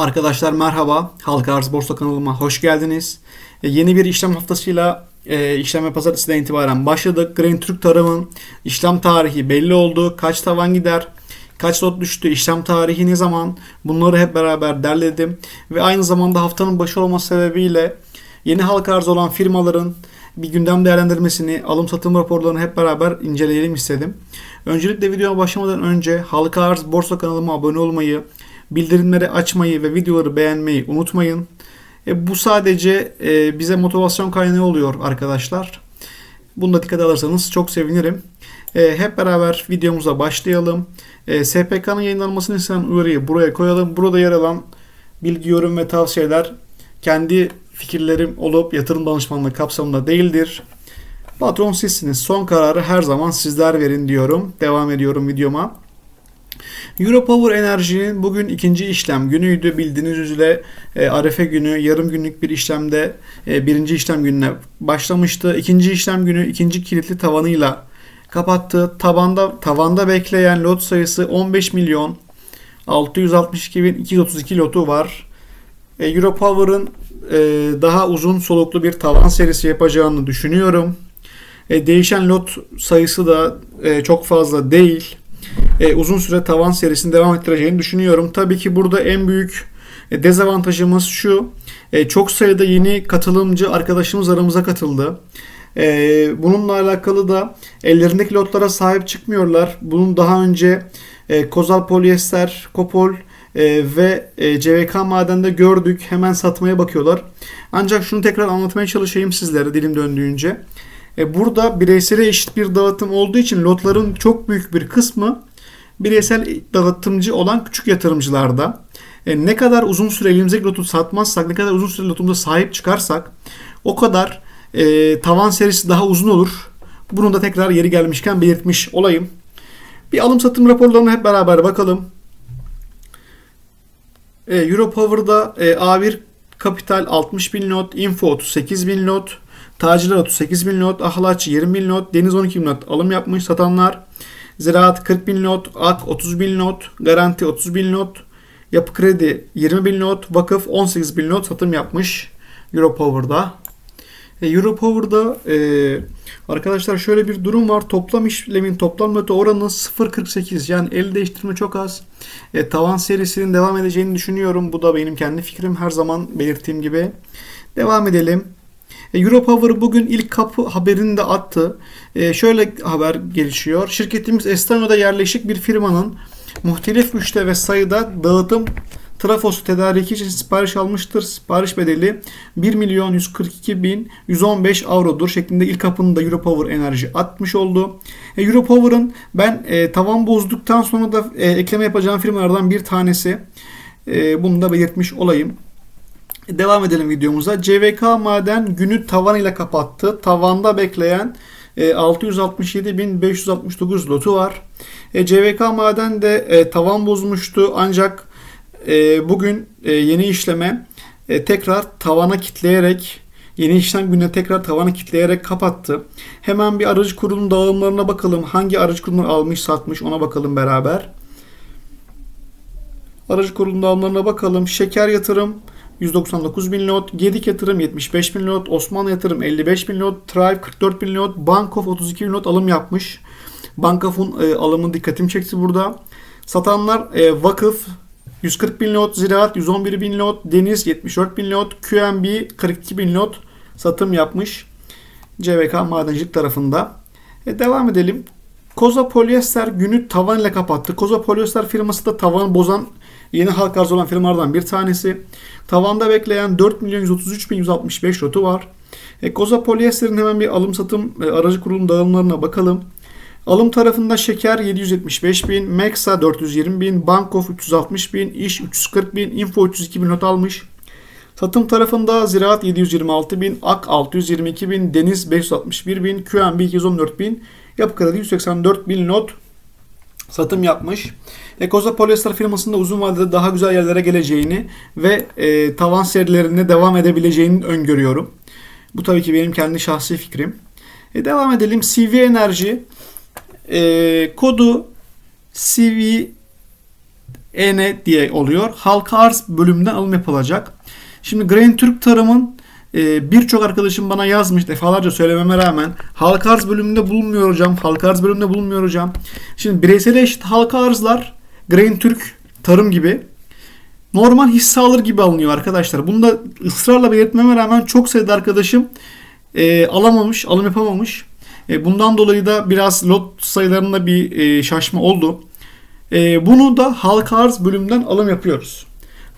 Arkadaşlar merhaba. Halka Arz Borsa kanalıma hoş geldiniz. E, yeni bir işlem haftasıyla e, işleme pazartesiden itibaren başladık. Green Türk Tarım'ın işlem tarihi belli oldu. Kaç tavan gider? Kaç lot düştü? İşlem tarihi ne zaman? Bunları hep beraber derledim. Ve aynı zamanda haftanın başı olması sebebiyle yeni halka arz olan firmaların bir gündem değerlendirmesini, alım satım raporlarını hep beraber inceleyelim istedim. Öncelikle videoya başlamadan önce halka arz borsa kanalıma abone olmayı, bildirimleri açmayı ve videoları beğenmeyi unutmayın. E, bu sadece e, bize motivasyon kaynağı oluyor arkadaşlar. Bunu da dikkate alırsanız çok sevinirim. E, hep beraber videomuza başlayalım. E, SPK'nın yayınlanmasını istenen uyarıyı buraya koyalım. Burada yer alan bilgi, yorum ve tavsiyeler kendi fikirlerim olup yatırım danışmanlığı kapsamında değildir. Patron sizsiniz. Son kararı her zaman sizler verin diyorum. Devam ediyorum videoma. Europower Enerji'nin bugün ikinci işlem günüydü. Bildiğiniz üzere e, Arefe günü yarım günlük bir işlemde e, birinci işlem gününe başlamıştı. İkinci işlem günü ikinci kilitli tavanıyla kapattı. Tavanda tavanda bekleyen lot sayısı 15 milyon 662 bin 232 lotu var. E, Europower'ın e, daha uzun soluklu bir tavan serisi yapacağını düşünüyorum. E, değişen lot sayısı da e, çok fazla değil e, uzun süre tavan serisini devam ettireceğini düşünüyorum. Tabii ki burada en büyük e, dezavantajımız şu. E, çok sayıda yeni katılımcı arkadaşımız aramıza katıldı. E, bununla alakalı da ellerindeki lotlara sahip çıkmıyorlar. Bunun daha önce e, Kozal Polyester, Kopol e, ve e, CVK madende gördük. Hemen satmaya bakıyorlar. Ancak şunu tekrar anlatmaya çalışayım sizlere dilim döndüğünce. E, burada bireysel eşit bir dağıtım olduğu için lotların çok büyük bir kısmı bireysel dağıtımcı olan küçük yatırımcılarda. E, ne kadar uzun süre elimizdeki lotu satmazsak, ne kadar uzun süre lotumuza sahip çıkarsak o kadar e, tavan serisi daha uzun olur. Bunu da tekrar yeri gelmişken belirtmiş olayım. Bir alım satım raporlarına hep beraber bakalım. E, Europower'da e, A1 Kapital 60 bin lot, Info 38 bin lot, Tacirler 38 bin lot, Ahlaç 20 bin lot, Deniz 12 bin lot alım yapmış satanlar. Ziraat 40 bin lot, AK 30 bin lot, Garanti 30 bin lot, Yapı Kredi 20 bin lot, Vakıf 18 bin lot satım yapmış Europower'da. E, Europower'da e, arkadaşlar şöyle bir durum var. Toplam işlemin toplam lotu oranı 0.48 yani el değiştirme çok az. E, tavan serisinin devam edeceğini düşünüyorum. Bu da benim kendi fikrim. Her zaman belirttiğim gibi. Devam edelim. E, Europower bugün ilk kapı haberini de attı. E, şöyle haber gelişiyor. Şirketimiz Estonya'da yerleşik bir firmanın muhtelif güçte ve sayıda dağıtım trafosu tedariki için sipariş almıştır. Sipariş bedeli 1 milyon 142 bin 115 avrodur şeklinde ilk kapını da Europower Enerji atmış oldu. E, Europower'ın ben e, tavan bozduktan sonra da e, ekleme yapacağım firmalardan bir tanesi. E, bunu da belirtmiş olayım. Devam edelim videomuza. CVK Maden günü tavan ile kapattı. Tavanda bekleyen 667.569 e, lotu var. E, CVK Maden de e, tavan bozmuştu ancak bugün yeni işleme tekrar tavana kitleyerek yeni işlem gününe tekrar tavana kitleyerek kapattı. Hemen bir aracı kurulum dağılımlarına bakalım. Hangi aracı kurumlar almış satmış ona bakalım beraber. Aracı kurulum dağılımlarına bakalım. Şeker yatırım 199 bin lot, Gedik yatırım 75 bin lot, Osmanlı yatırım 55 bin lot, Tribe 44 bin lot, Bankof 32 bin lot alım yapmış. Bankof'un e, alımı dikkatimi çekti burada. Satanlar e, Vakıf 140 bin lot, Ziraat 111 bin lot, Deniz 74 bin lot, QNB 42 bin lot satım yapmış. CVK madencilik tarafında. E, devam edelim. Koza Polyester günü tavan ile kapattı. Koza Polyester firması da tavan bozan yeni halk arz olan firmalardan bir tanesi. Tavanda bekleyen 4 milyon 133 bin 165 lotu var. E, Koza Polyester'in hemen bir alım satım e, aracı kurulum dağılımlarına bakalım. Alım tarafında Şeker 775 bin, Meksa 420 bin, Bankof 360 bin, İş 340 bin, Info 302 bin not almış. Satım tarafında Ziraat 726 bin, Ak 622 bin, Deniz 561 bin, QNB 214 bin, Yapı Kredi 184 bin not satım yapmış. Ekoza Polyester firmasında uzun vadede daha güzel yerlere geleceğini ve e, tavan serilerine devam edebileceğini öngörüyorum. Bu tabii ki benim kendi şahsi fikrim. E, devam edelim. CV Enerji e, kodu CV EN diye oluyor. Halka arz bölümünden alım yapılacak. Şimdi Grain Türk Tarım'ın e, birçok arkadaşım bana yazmış defalarca söylememe rağmen halka arz bölümünde bulunmuyor hocam. Halka arz bölümünde bulunmuyor hocam. Şimdi bireysel eşit halka arzlar Grain Türk Tarım gibi normal hisse alır gibi alınıyor arkadaşlar. Bunu da ısrarla belirtmeme rağmen çok sayıda arkadaşım e, alamamış, alım yapamamış. E, bundan dolayı da biraz lot sayılarında bir e, şaşma oldu. E, bunu da halka arz bölümünden alım yapıyoruz.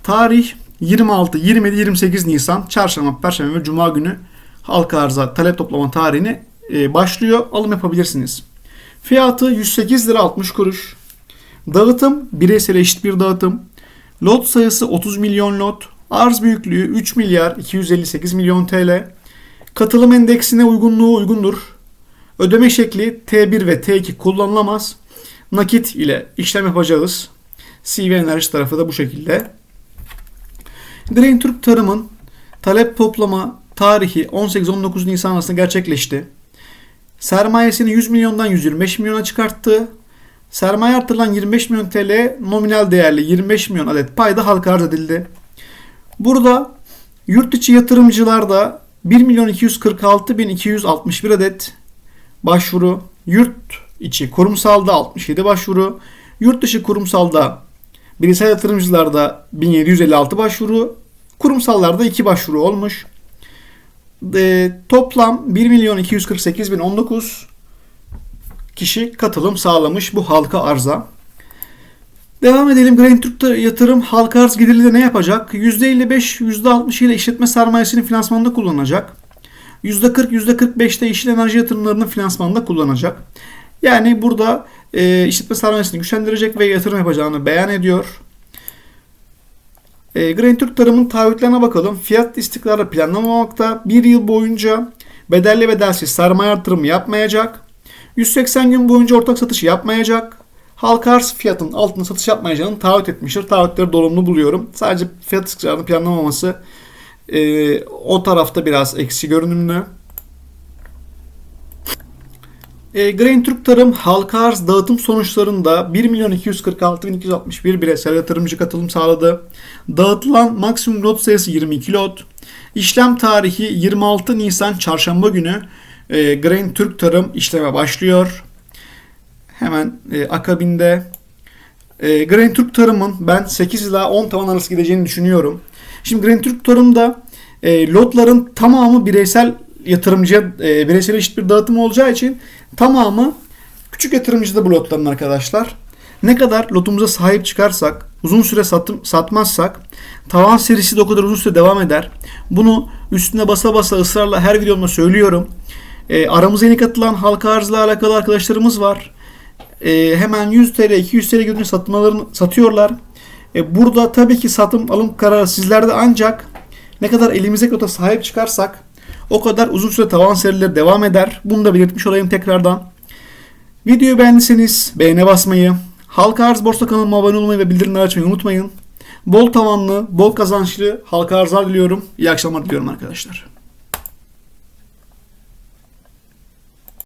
Tarih 26, 27, 28 Nisan Çarşamba, Perşembe ve Cuma günü halka arza talep toplama tarihini e, başlıyor. Alım yapabilirsiniz. Fiyatı 108 lira 60 kuruş. Dağıtım bireysel eşit bir dağıtım. Lot sayısı 30 milyon lot. Arz büyüklüğü 3 milyar 258 milyon TL. Katılım endeksine uygunluğu uygundur. Ödeme şekli T1 ve T2 kullanılamaz. Nakit ile işlem yapacağız. CV enerji tarafı da bu şekilde. Grain Türk Tarım'ın talep toplama tarihi 18-19 Nisan arasında gerçekleşti. Sermayesini 100 milyondan 125 milyona çıkarttı. Sermaye artırılan 25 milyon TL nominal değerli 25 milyon adet payda halka arz edildi. Burada yurt içi yatırımcılarda 1 milyon 246 bin 261 adet başvuru, yurt içi kurumsalda 67 başvuru, yurt dışı kurumsalda bireysel yatırımcılarda 1756 başvuru, kurumsallarda 2 başvuru olmuş. E, toplam 1 milyon 248 bin 19 kişi katılım sağlamış bu halka arza. Devam edelim. Grain Türk'te yatırım halka arz geliri de ne yapacak? %55, %60 ile işletme sermayesini finansmanında kullanacak. %40, %45'te yeşil enerji yatırımlarının finansmanında kullanacak. Yani burada e, işletme sermayesini güçlendirecek ve yatırım yapacağını beyan ediyor. E, Grain Türk Tarım'ın taahhütlerine bakalım. Fiyat istikrarı planlamamakta. Bir yıl boyunca bedelli bedelsiz sermaye artırımı yapmayacak. 180 gün boyunca ortak satış yapmayacak. Halka arz fiyatın altında satış yapmayacağını taahhüt etmiştir. Taahhütleri dolumlu buluyorum. Sadece fiyat istikrarını planlamaması e, o tarafta biraz eksi görünümlü. E, Grain Türk Tarım halka arz dağıtım sonuçlarında 1 milyon 246 bin 261 bireysel yatırımcı katılım sağladı. Dağıtılan maksimum lot sayısı 22 lot. İşlem tarihi 26 Nisan çarşamba günü e, Grain Türk Tarım işleme başlıyor. Hemen e, akabinde e, Grain Türk Tarım'ın ben 8 ila 10 tavan arası gideceğini düşünüyorum. Şimdi Grain Türk Tarım'da e, lotların tamamı bireysel yatırımcıya e, bireysel eşit bir dağıtım olacağı için tamamı küçük yatırımcıda bu lotların arkadaşlar. Ne kadar lotumuza sahip çıkarsak, uzun süre satım, satmazsak tavan serisi de o kadar uzun süre devam eder. Bunu üstüne basa basa ısrarla her videomda söylüyorum. E, aramıza yeni katılan halka arzla alakalı arkadaşlarımız var. E, hemen 100 TL, 200 TL günlük satmalarını satıyorlar. E, burada tabii ki satım alım kararı sizlerde ancak ne kadar elimize lota sahip çıkarsak o kadar uzun süre tavan serileri devam eder. Bunu da belirtmiş olayım tekrardan. Videoyu beğendiyseniz beğene basmayı, Halka Arz Borsa kanalıma abone olmayı ve bildirimleri açmayı unutmayın. Bol tavanlı, bol kazançlı halka arzlar diliyorum. İyi akşamlar diliyorum arkadaşlar.